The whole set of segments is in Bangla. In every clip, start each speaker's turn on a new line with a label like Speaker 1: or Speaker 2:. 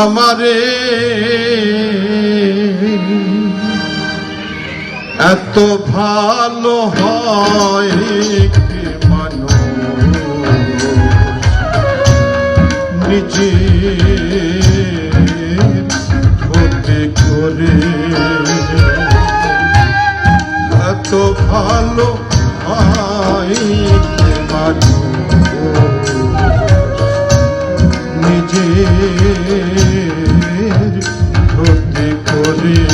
Speaker 1: আমারে। এত ভালো হয় মানুষ। নিজে ক্ষতি করে। এত ভালো হয় মানুষ। ক্ষতি করে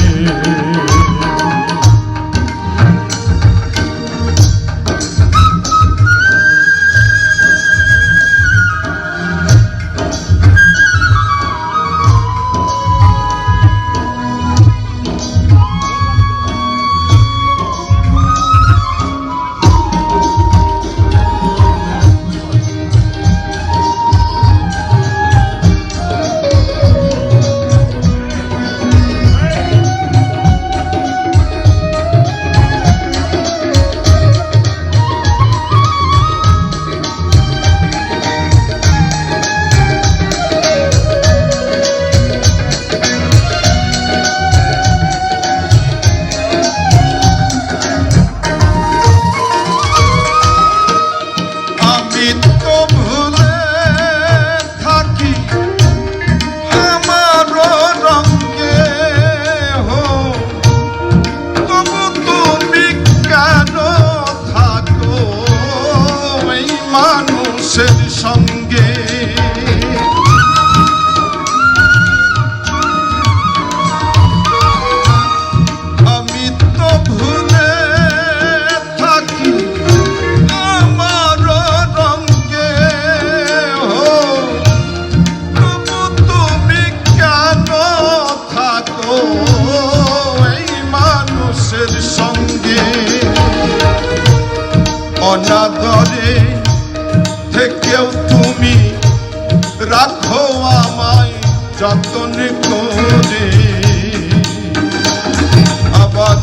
Speaker 1: অনাদরে থেকেও তুমি রাখো আমায় যতন করে। আবার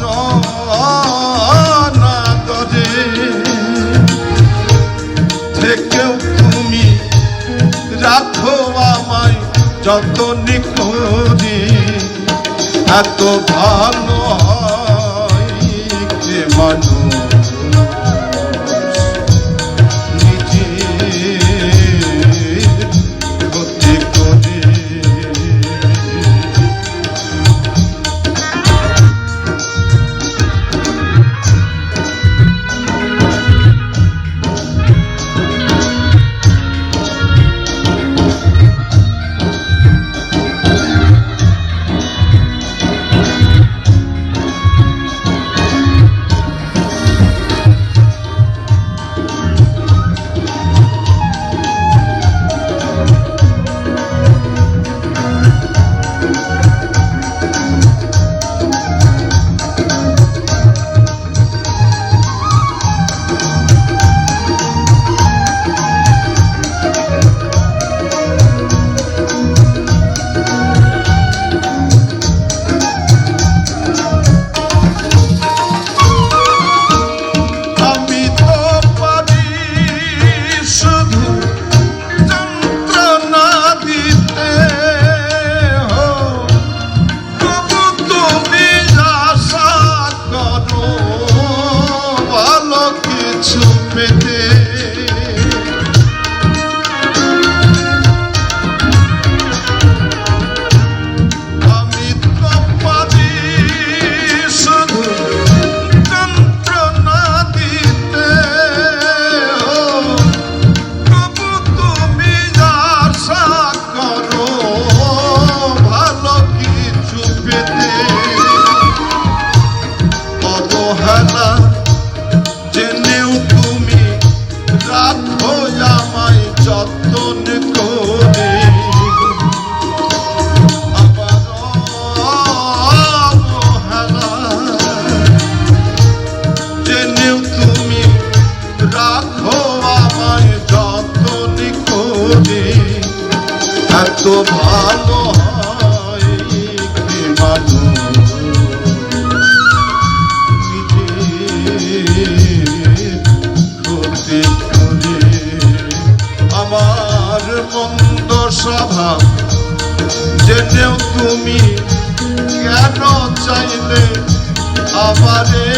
Speaker 1: অনাদরে থেকেও তুমি রাখো আমায় যত নিখোঁজে এত ভালো ভালো কি মানুষ। নিজের ক্ষতি করে আমার তুমি কেন চাইলে আমারে